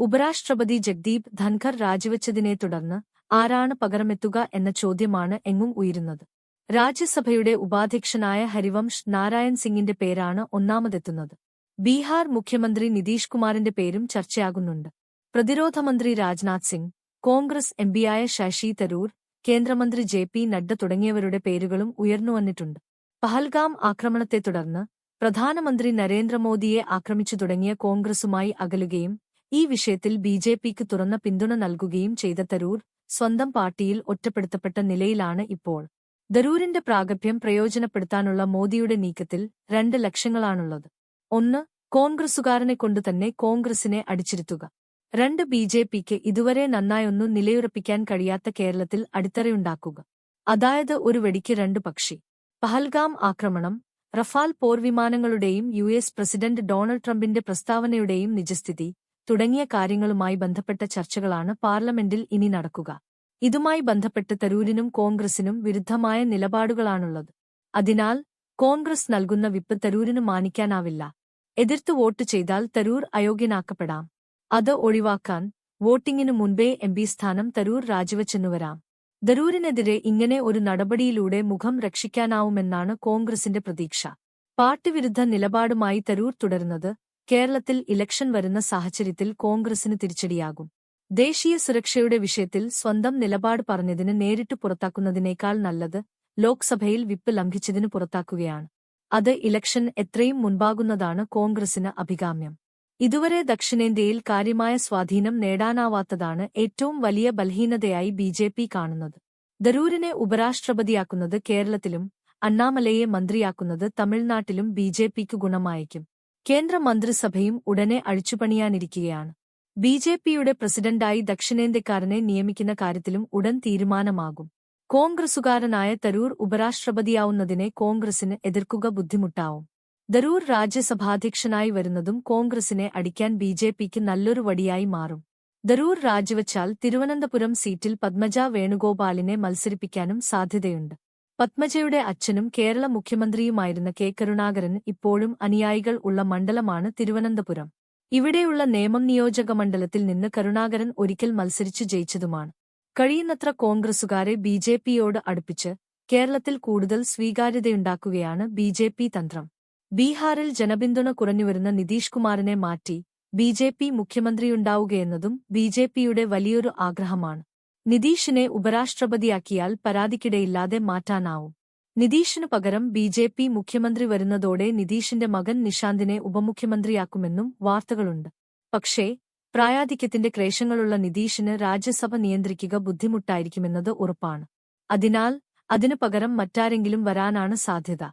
ഉപരാഷ്ട്രപതി ജഗ്ദീപ് ധൻഖർ രാജിവച്ചതിനെ തുടർന്ന് ആരാണ് പകരമെത്തുക എന്ന ചോദ്യമാണ് എങ്ങും ഉയരുന്നത്. രാജ്യസഭയുടെ ഉപാധ്യക്ഷനായ ഹരിവംശ് നാരായൺ സിംഗിന്റെ പേരാണ് ഒന്നാമതെത്തുന്നത്. ബീഹാർ മുഖ്യമന്ത്രി നിതീഷ് കുമാറിന്റെ പേരും ചർച്ചയാകുന്നുണ്ട്. പ്രതിരോധമന്ത്രി രാജ്നാഥ് സിംഗ് കോൺഗ്രസ് എംപിയായ ശശി തരൂർ കേന്ദ്രമന്ത്രി ജെ പി നഡ്ഡ തുടങ്ങിയവരുടെ പേരുകളും ഉയർന്നുവന്നിട്ടുണ്ട് പഹൽഗാം ആക്രമണത്തെ തുടർന്ന് പ്രധാനമന്ത്രി നരേന്ദ്രമോദിയെ ആക്രമിച്ചു തുടങ്ങിയ കോൺഗ്രസുമായി അകലുകയും ഈ വിഷയത്തിൽ ബി ജെ പിക്ക് തുറന്ന പിന്തുണ നൽകുകയും ചെയ്ത തരൂർ സ്വന്തം പാർട്ടിയിൽ ഒറ്റപ്പെടുത്തപ്പെട്ട നിലയിലാണ് ഇപ്പോൾ. ദരൂരിന്റെ പ്രാഗഭ്യം പ്രയോജനപ്പെടുത്താനുള്ള മോദിയുടെ നീക്കത്തിൽ രണ്ട് ലക്ഷ്യങ്ങളാണുള്ളത് ഒന്ന് കോൺഗ്രസുകാരനെ കൊണ്ടുതന്നെ കോൺഗ്രസിനെ അടിച്ചിരുത്തുക. രണ്ട് ബി ജെ പിക്ക് ഇതുവരെ നന്നായൊന്നും നിലയുറപ്പിക്കാൻ കഴിയാത്ത കേരളത്തിൽ അടിത്തറയുണ്ടാക്കുക. അതായത് ഒരു വെടിക്ക് രണ്ട് പക്ഷി. പഹൽഗാം ആക്രമണം റഫാൽ പോർവിമാനങ്ങളുടെയും യു എസ് പ്രസിഡന്റ് ഡൊണാൾഡ് ട്രംപിന്റെ പ്രസ്താവനയുടെയും നിജസ്ഥിതി തുടങ്ങിയ കാര്യങ്ങളുമായി ബന്ധപ്പെട്ട ചർച്ചകളാണ് പാർലമെന്റിൽ ഇനി നടക്കുക. ഇതുമായി ബന്ധപ്പെട്ട് തരൂരിനും കോൺഗ്രസിനും വിരുദ്ധമായ നിലപാടുകളാണുള്ളത്. അതിനാൽ കോൺഗ്രസ് നൽകുന്ന വിപ്പ് തരൂരിന് മാനിക്കാനാവില്ല. എതിർത്ത് വോട്ട് ചെയ്താൽ തരൂർ അയോഗ്യനാക്കപ്പെടാം. അത് ഒഴിവാക്കാൻ വോട്ടിംഗിനു മുൻപേ എംപി സ്ഥാനം തരൂർ രാജിവച്ചെന്നുവരാം തരൂരിനെതിരെ ഇങ്ങനെ ഒരു നടപടിയിലൂടെ മുഖം രക്ഷിക്കാനാവുമെന്നാണ് കോൺഗ്രസിന്റെ പ്രതീക്ഷ. പാർട്ടി വിരുദ്ധ നിലപാടുമായി തരൂർ തുടരുന്നത് കേരളത്തിൽ ഇലക്ഷൻ വരുന്ന സാഹചര്യത്തിൽ കോൺഗ്രസിന് തിരിച്ചടിയാകും. ദേശീയ സുരക്ഷയുടെ വിഷയത്തിൽ സ്വന്തം നിലപാട് പറഞ്ഞതിന് നേരിട്ട് പുറത്താക്കുന്നതിനേക്കാൾ നല്ലത് ലോക്സഭയിൽ വിപ്പ് ലംഘിച്ചതിന് പുറത്താക്കുകയാണ്. അത് ഇലക്ഷൻ എത്രയും മുൻപാകുന്നതാണ് കോൺഗ്രസിന് അഭികാമ്യം. ഇതുവരെ ദക്ഷിണേന്ത്യയിൽ കാര്യമായ സ്വാധീനം നേടാനാവാത്തതാണ് ഏറ്റവും വലിയ ബലഹീനതയായി ബി കാണുന്നത്. ദരൂരിനെ ഉപരാഷ്ട്രപതിയാക്കുന്നത് കേരളത്തിലും അണ്ണാമലയെ മന്ത്രിയാക്കുന്നത് തമിഴ്നാട്ടിലും ബിജെപിക്ക് ഗുണമായേക്കും. കേന്ദ്ര മന്ത്രിസഭയും ഉടനെ അഴിച്ചുപണിയാനിരിക്കുകയാണ്. ബി ജെ പിയുടെ പ്രസിഡന്റായി ദക്ഷിണേന്ത്യക്കാരനെ നിയമിക്കുന്ന കാര്യത്തിലും ഉടൻ തീരുമാനമാകും. കോൺഗ്രസുകാരനായ തരൂർ ഉപരാഷ്ട്രപതിയാവുന്നതിനെ കോൺഗ്രസിന് എതിർക്കുക ബുദ്ധിമുട്ടാവും. തരൂർ രാജ്യസഭാധ്യക്ഷനായി വരുന്നതും കോൺഗ്രസിനെ അടിക്കാൻ ബി ജെ പിക്ക് നല്ലൊരു വടിയായി മാറും. തരൂർ രാജിവച്ചാൽ തിരുവനന്തപുരം സീറ്റിൽ പത്മജ വേണുഗോപാലിനെ മത്സരിപ്പിക്കാനും സാധ്യതയുണ്ട്. പത്മജയുടെ അച്ഛനും കേരള മുഖ്യമന്ത്രിയുമായിരുന്ന കെ കരുണാകരൻ ഇപ്പോഴും അനുയായികൾ ഉള്ള മണ്ഡലമാണ് തിരുവനന്തപുരം. ഇവിടെയുള്ള നേമം നിയോജക മണ്ഡലത്തിൽ നിന്ന് കരുണാകരൻ ഒരിക്കൽ മത്സരിച്ചു ജയിച്ചതുമാണ്. കഴിയുന്നത്ര കോൺഗ്രസുകാരെ ബി ജെ പിയോട് അടുപ്പിച്ച് കേരളത്തിൽ കൂടുതൽ സ്വീകാര്യതയുണ്ടാക്കുകയാണ് ബി ജെ പി തന്ത്രം. ബീഹാറിൽ ജനപിന്തുണ കുറഞ്ഞുവരുന്ന നിതീഷ് കുമാറിനെ മാറ്റി ബി ജെ പി മുഖ്യമന്ത്രിയുണ്ടാവുകയെന്നതും ബി ജെ പിയുടെ വലിയൊരു ആഗ്രഹമാണ്. നിതീഷിനെ ഉപരാഷ്ട്രപതിയാക്കിയാൽ പരാതിക്കിടയില്ലാതെ മാറ്റാനാവും. നിതീഷിനു പകരം ബി ജെ പി മുഖ്യമന്ത്രി വരുന്നതോടെ നിതീഷിന്റെ മകൻ നിഷാന്തിനെ ഉപമുഖ്യമന്ത്രിയാക്കുമെന്നും വാർത്തകളുണ്ട്. പക്ഷേ പ്രായാധിക്യത്തിന്റെ ക്ലേശങ്ങളുള്ള നിതീഷിന് രാജ്യസഭ നിയന്ത്രിക്കുക ബുദ്ധിമുട്ടായിരിക്കുമെന്നത് ഉറപ്പാണ്. അതിനാൽ അതിനു പകരം മറ്റാരെങ്കിലും വരാനാണ് സാധ്യത.